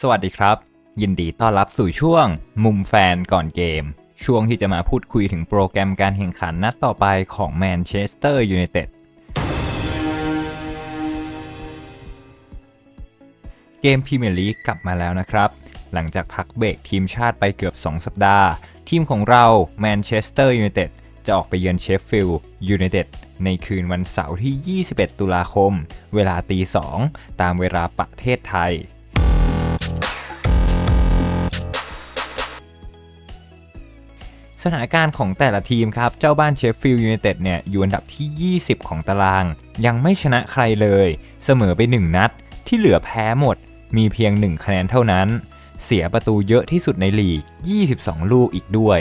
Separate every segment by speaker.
Speaker 1: สวัสดีครับ ยินดีต้อนรับสู่ช่วง มุมแฟนก่อนเกม ช่วงที่จะมาพูดคุยถึงโปรแกรมการแข่งขันนัดต่อไปของแมนเชสเตอร์ยูไนเต็ดเกมพรีเมียร์ลีกกลับมาแล้วนะครับ หลังจากพักเบรกทีมชาติไปเกือบ 2 สัปดาห์ ทีมของเราแมนเชสเตอร์ยูไนเต็ดจะออกไปเยือนเชฟฟิลด์ยูไนเต็ดในคืนวันเสาร์ที่ 21 ตุลาคม เวลาตี 2 ตามเวลาประเทศไทย สถานการณ์ของแต่ละทีมครับ เจ้าบ้านเชฟฟิลด์ยูไนเต็ดเนี่ยอยู่อันดับที่ 20 ของตาราง ยังไม่ชนะใครเลย เสมอไป 1 นัด ที่เหลือแพ้หมด มีเพียง 1 คะแนนเท่านั้น เสียประตูเยอะที่สุดในลีก 22 ลูกอีกด้วย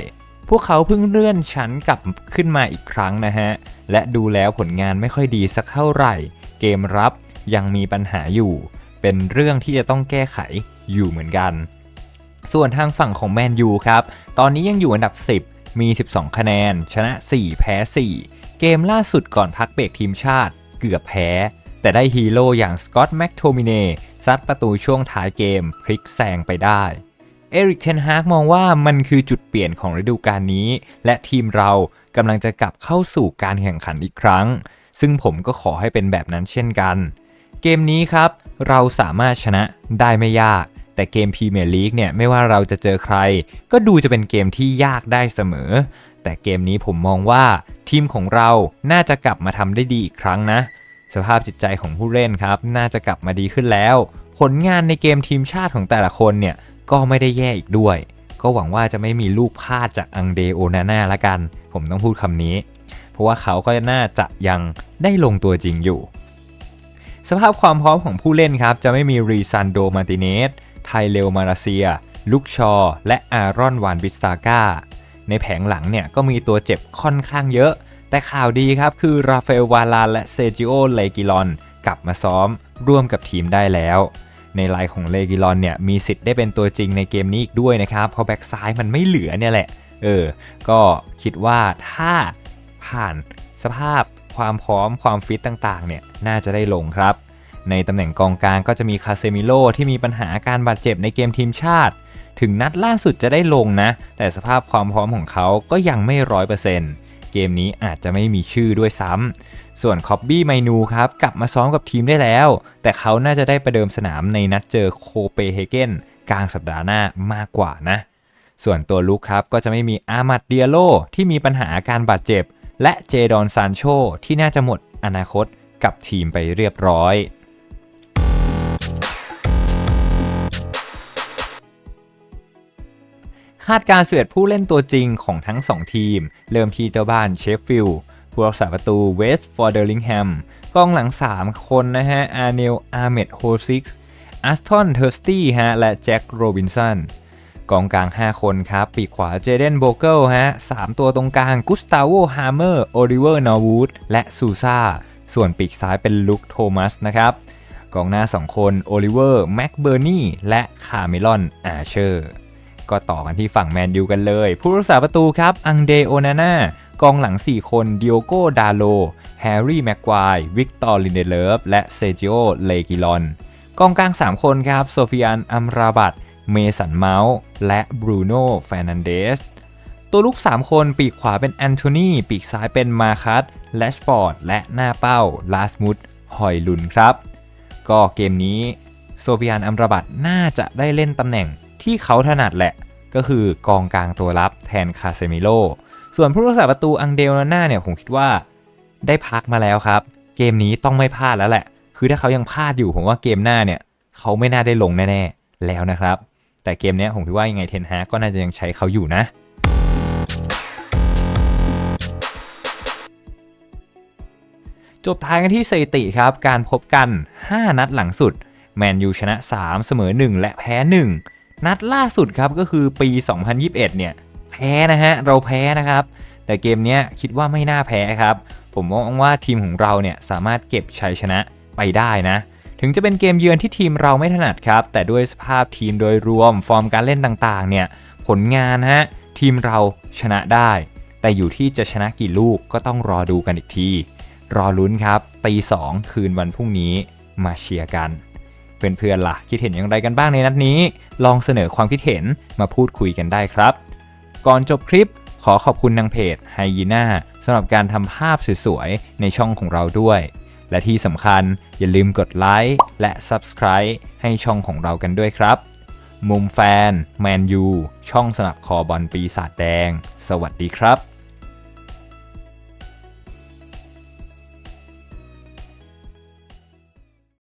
Speaker 1: พวกเขาเพิ่งเลื่อนชั้นกลับขึ้นมาอีกครั้งนะฮะ และดูแล้วผลงานไม่ค่อยดีสักเท่าไหร่ เกมรับยังมีปัญหาอยู่ เป็นเรื่องที่จะต้องแก้ไขอยู่เหมือนกัน ส่วนทางฝั่งของแมนยูครับ ตอนนี้ยังอยู่อันดับ 10 มี 12 คะแนน ชนะ 4 แพ้ 4 เกมล่าสุดก่อนพักเบรกทีมชาติ เกือบแพ้ แต่ได้ฮีโร่อย่างสกอตต์แม็กโทมิเนซัดประตูช่วงท้ายเกม พลิกแซงไปได้เอริกเทนฮากมองว่ามันคือจุดเปลี่ยนของฤดูกาลนี้ และทีมเรากำลังจะกลับเข้าสู่การแข่งขันอีกครั้ง ซึ่งผมก็ขอให้เป็นแบบนั้นเช่นกัน เกมนี้ครับ เราสามารถชนะได้ไม่ยาก แต่เกมพรีเมียร์ลีกเนี่ยไม่ว่าเราจะเจอใคร ก็ดูจะเป็นเกมที่ยากได้เสมอ แต่เกมนี้ผมมองว่าทีมของเราน่าจะกลับมาทำได้ดีอีกครั้งนะ สภาพจิตใจของผู้เล่นครับ น่าจะกลับมาดีขึ้นแล้ว ผลงานในเกมทีมชาติของแต่ละคนเนี่ยก็ไม่ได้แย่อีกด้วย ก็หวังว่าจะไม่มีลูกพลาดจากอังเดโอนาน่าละกัน ผมต้องพูดคำนี้ เพราะว่าเขาก็น่าจะยังได้ลงตัวจริงอยู่ สภาพความพร้อมของผู้เล่นครับ จะไม่มีรีซันโดมาติเนส ไทเลลมาราเซีย ลุกชอ และอารอนวานบิสตาก้า ในแผงหลังเนี่ยก็มีตัวเจ็บค่อนข้างเยอะ แต่ข่าวดีครับคือราฟาเอลวาลาและเซจิโอเลกิลอนกลับมาซ้อมร่วมกับทีมได้แล้ว ในไลน์ของเลกิลอนเนี่ยมีสิทธิ์ได้เป็นตัวจริงในเกมนี้อีกด้วยนะครับ เพราะแบ็กซ้ายมันไม่เหลือเนี่ยแหละ เออ ก็คิดว่าถ้าผ่านสภาพความพร้อมความฟิตต่างๆ เนี่ยน่าจะได้ลงครับ ในตำแหน่งกองกลางก็จะมีคาเซมิโลที่มีปัญหาอาการบาดเจ็บในเกมทีมชาติ ถึงนัดล่าสุดจะได้ลงนะ แต่สภาพความพร้อมของเขาก็ยังไม่ร้อยเปอร์เซ็นต์เกมนี้อาจจะไม่มีชื่อด้วยซ้ำ ส่วนคอบบี้ไมนูครับกลับมาซ้อมกับทีมได้แล้ว แต่เขาน่าจะได้ประเดิมสนามในนัดเจอโคเปเฮเกนกลางสัปดาห์หน้ามากกว่านะ ส่วนตัวลุกครับก็จะไม่มีอามัดเดียโลที่มีปัญหาอาการบาดเจ็บ และเจดอนซานโชที่น่าจะหมดอนาคตกับทีมไปเรียบร้อย คาดการณ์11ผู้เล่นตัวจริงของทั้ง 2 ทีม เริ่มที่เจ้าบ้านเชฟฟิลด์ผู้รักษาประตูเวสต์ฟอร์เดลิงแฮมกองหลัง 3 คนนะฮะ อาร์เนล อาร์เมดโฮซิกส์อัสทอนเทอร์สตี้ฮะ และแจ็คโรบินสันกองกลาง 5 คนครับ ปีกขวาเจเดนโบเกิลฮะ3ตัวตรงกลางกุสตาโวฮาร์เมอร์โอลิเวอร์นอร์วูดและซูซาส่วนปีกซ้ายเป็นลุคโทมัสนะครับกองหน้า 2 คนโอลิเวอร์แม็กเบอร์นีและคาร์เมลอนอาเชอร์ ก็ต่อกันที่ฝั่งแมนยูกันเลย ผู้รักษาประตูครับ อังเดโอนาน่ากองหลัง 4 คนดิโอโกดาโล แฮร์รี่ แม็กควาย วิกตอร์ ลินเดเลฟ และเซจิโอ เลกิลอน กองกลาง 3 คนครับ โซฟิอัน อัมราบัต เมสัน เมาส์ และบรูโน่แฟรนันเดส ตัวลุก 3 คน ปีกขวาเป็นแอนโทนี ปีกซ้ายเป็นมาคัสแลชฟอร์ด และหน้าเป้า ลาสมุดหอยลุนครับ ก็เกมนี้ โซฟิอัน อัมราบัต น่าจะได้เล่นตำแหน่ง ที่เขาถนัดแหละ ก็คือกองกลางตัวรับแทนคาเซมิโล ส่วนผู้รักษาประตูอังเดลนาน่าเนี่ยผมคิดว่าได้พักมาแล้วครับ เกมนี้ต้องไม่พลาดแล้วแหละ คือถ้าเขายังพลาดอยู่ผมว่าเกมหน้าเนี่ยเขาไม่น่าได้ลงแน่ๆแล้วนะครับ แต่เกมนี้ผมคิดว่ายังไงเทนฮากก็น่าจะยังใช้เขาอยู่นะจบท้ายกันที่สถิติครับ การพบกัน 5 นัดหลังสุด แมนยูชนะ 3 เสมอ 1 และแพ้ 1 นัดล่าสุดครับก็คือปี 2021 เนี่ยแพ้นะฮะเราแพ้นะครับ แต่เกมนี้คิดว่าไม่น่าแพ้ครับ ผมมองว่าทีมของเราเนี่ยสามารถเก็บชัยชนะไปได้นะ ถึงจะเป็นเกมเยือนที่ทีมเราไม่ถนัดครับ แต่ด้วยสภาพทีมโดยรวมฟอร์มการเล่นต่างๆ เนี่ยผลงานฮะทีมเราชนะได้ แต่อยู่ที่จะชนะกี่ลูกก็ต้องรอดูกันอีกที รอลุ้นครับตีสองคืนวันพรุ่งนี้มาเชียร์กัน เพื่อนๆล่ะ คิดเห็นอย่างไรกันบ้างในนัดนี้ ลองเสนอความคิดเห็นมาพูดคุยกันได้ครับ ก่อนจบคลิปขอขอบคุณทางเพจไฮยีน่าสำหรับการทำภาพสวยๆ ในช่องของเราด้วย และที่สำคัญอย่าลืมกดไลค์และ Subscribe ให้ช่องของเรากันด้วยครับ มุมแฟน แมนยู ช่องสนับคอบอลปีศาจแดง สวัสดีครับ